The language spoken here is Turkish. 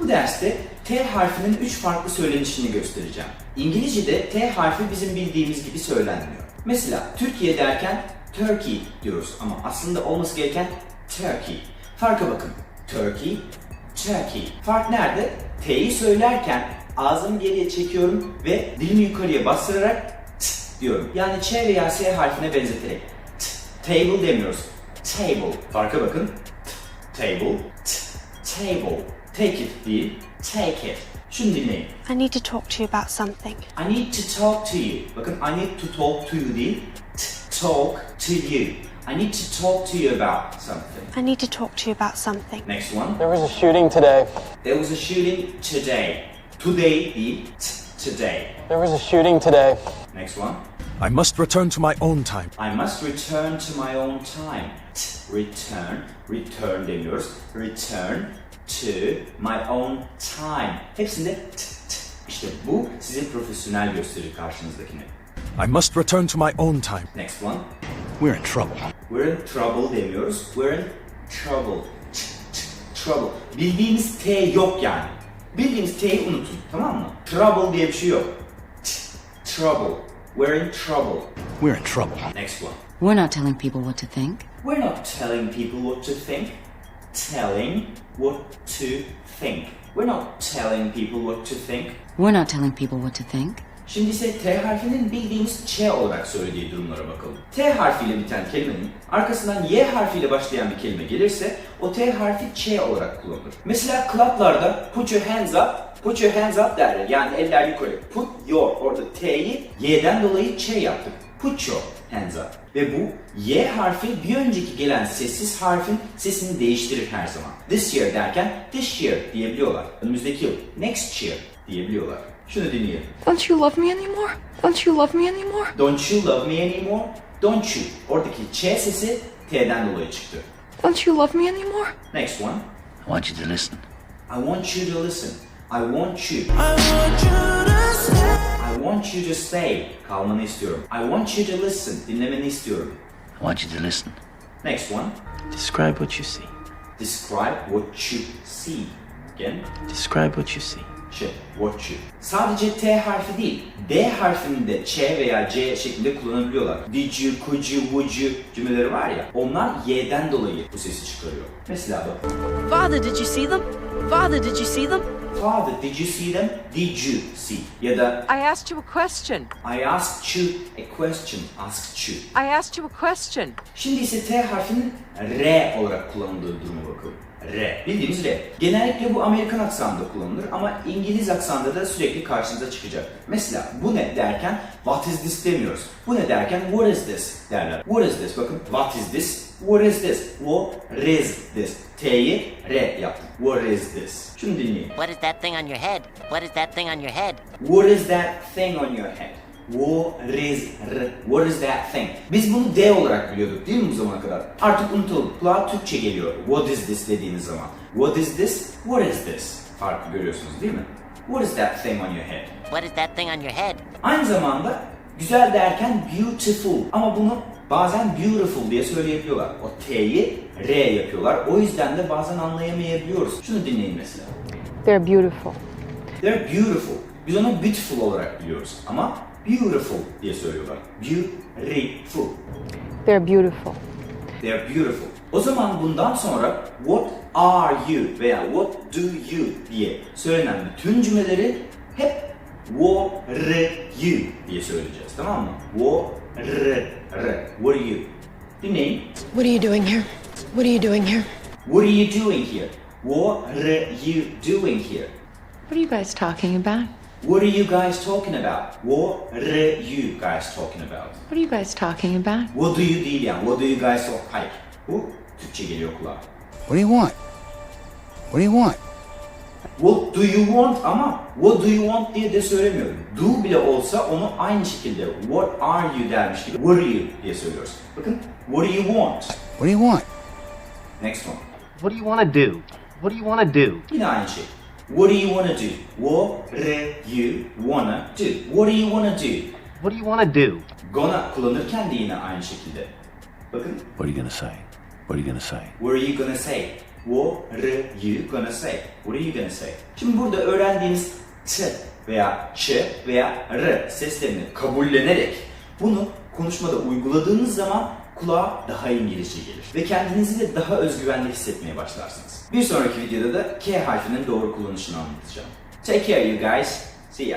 Bu derste T harfinin 3 farklı söylenişini göstereceğim. İngilizce'de T harfi bizim bildiğimiz gibi söylenmiyor. Mesela Türkiye derken Turkey diyoruz ama aslında olması gereken Turkey. Farka bakın. Turkey, Turkey. Fark nerede? T'yi söylerken ağzımı geriye çekiyorum ve dilimi yukarıya bastırarak t diyorum. Yani Ç veya S harfine benzeterek. T, table demiyoruz. Table. Farka bakın. T, table, t, table. Take it değil, take it. Şunu dinleyin. I need to talk to you about something. I need to talk to you. Bakın I need to talk to you değil, t- talk to you. I need to talk to you about something. I need to talk to you about something. Next one. There was a shooting today. There was a shooting today. Today değil, t- today. There was a shooting today. Next one. I must return to my own time. I must return to my own time. T- return, return demiyoruz. Return to my own time. Hepsinde t, t. İşte bu sizi profesyonel gösterir karşınızdakine. I must return to my own time. Next one. We're in trouble. We're in trouble demiyoruz. We're in trouble. T, t, trouble. Bildiğiniz T yok yani. Bildiğiniz T'yi unutun. Tamam mı? Trouble diye bir şey yok. T, trouble. We're in trouble. We're in trouble. Next one. We're not telling people what to think. We're not telling people what to think. Telling what to think. We're not telling people what to think. We're not telling people what to think. Şimdi ise T harfinin bildiğimiz Ç olarak söylediği durumlara bakalım. T harfiyle biten kelimenin arkasından Y harfiyle başlayan bir kelime gelirse o T harfi Ç olarak kullanılır. Mesela clublarda put your hands up, put your hands up derler. Yani eller yukarı. Put your orada T'yi Y'den dolayı Ç yaptık. Put your hands up. Ve bu Y harfi bir önceki gelen sessiz harfin sesini değiştirir her zaman. This year derken this year diyebiliyorlar. Önümüzdeki yıl next year diyebiliyorlar. Şunu dinleyelim. Don't you love me anymore? Don't you love me anymore? Don't you love me anymore? Don't you. Oradaki Ç sesi T'den dolayı çıktı. Don't you love me anymore? Next one. I want you to listen. I want you to listen. I want you. I want you to stay. Kalmanı istiyorum. I want you to listen. Dinlemeni istiyorum. I want you to listen. Next one. Describe what you see. Describe what you see. Again. Describe what you see. Ç, watch you. Sadece T harfi değil, D harfini de Ç veya C şeklinde kullanabiliyorlar. Did you, could you, would you cümleleri var ya, onlar Y'den dolayı bu sesi çıkarıyor. Mesela bak. Father, did you see them? Father, did you see them? Father, did you see them? Did you see? Ya da I asked you a question. I asked you a question. Asked you. I asked you a question. Şimdi ise T harfinin R olarak kullanıldığı duruma bakalım. R. Bildiğimiz R. Genellikle bu Amerikan aksanında kullanılır ama İngiliz aksanında da sürekli karşınıza çıkacak. Mesela bu ne derken what is this demiyoruz. Bu ne derken what is this derler. What is this? Bakın what is this? What is this? What is this? T'yi R yaptım. What is this? Şunu dinleyin. What is that thing on your head? What is that thing on your head? What is that thing on your head? What is r? What is that thing? Biz bunu D olarak biliyorduk değil mi bu zamana kadar? Artık unutalım. Kulağa Türkçe geliyor. What is this dediğiniz zaman. What is this? What is this? Farkı görüyorsunuz değil mi? What is that thing on your head? What is that thing on your head? Aynı zamanda güzel derken beautiful ama bunu bazen beautiful diye söyleyebiliyorlar. O T'yi R yapıyorlar. O yüzden de bazen anlayamayabiliyoruz. Şunu dinleyin mesela. They're beautiful. They're beautiful. Biz onu beautiful olarak biliyoruz ama beautiful diye söylüyorlar. Beautiful. They're beautiful. They're beautiful. O zaman bundan sonra what are you veya what do you diye söylenen bütün cümleleri hep what are you diye söyleyeceğiz. Tamam mı? What are What are you? Dinleyin. What are you doing here? What are you doing here? What are you doing here? What are you doing here? What are you guys talking about? What are you guys talking about? What are you guys talking about? What are you guys talking about? What do you değil yani. What do you guys talk? Hayır. Bu Türkçe geliyor kulağa. What do you want? What do you want? What do you want ama what do you want diye de söylemiyorum. Do bile olsa onu aynı şekilde what are you dermiş gibi what are you diye söylüyoruz. Bakın what do you want? What do you want? Next one. What do you want to do? What do you want to do? Yine aynı şey. What do you wanna do? What are you wanna do? What do you wanna do? What do you want to do? Gonna kullanırken de yine aynı şekilde. Bakın What are you gonna say? What are you gonna say? What are you gonna say? What are you gonna say? What are you gonna say? Şimdi burada öğrendiğiniz t veya ç veya r seslerini kabullenerek bunu konuşmada uyguladığınız zaman kulağa daha İngilizce gelir. Ve kendinizi de daha özgüvenli hissetmeye başlarsınız. Bir sonraki videoda da K harfinin doğru kullanışını anlatacağım. Take care you guys. See ya.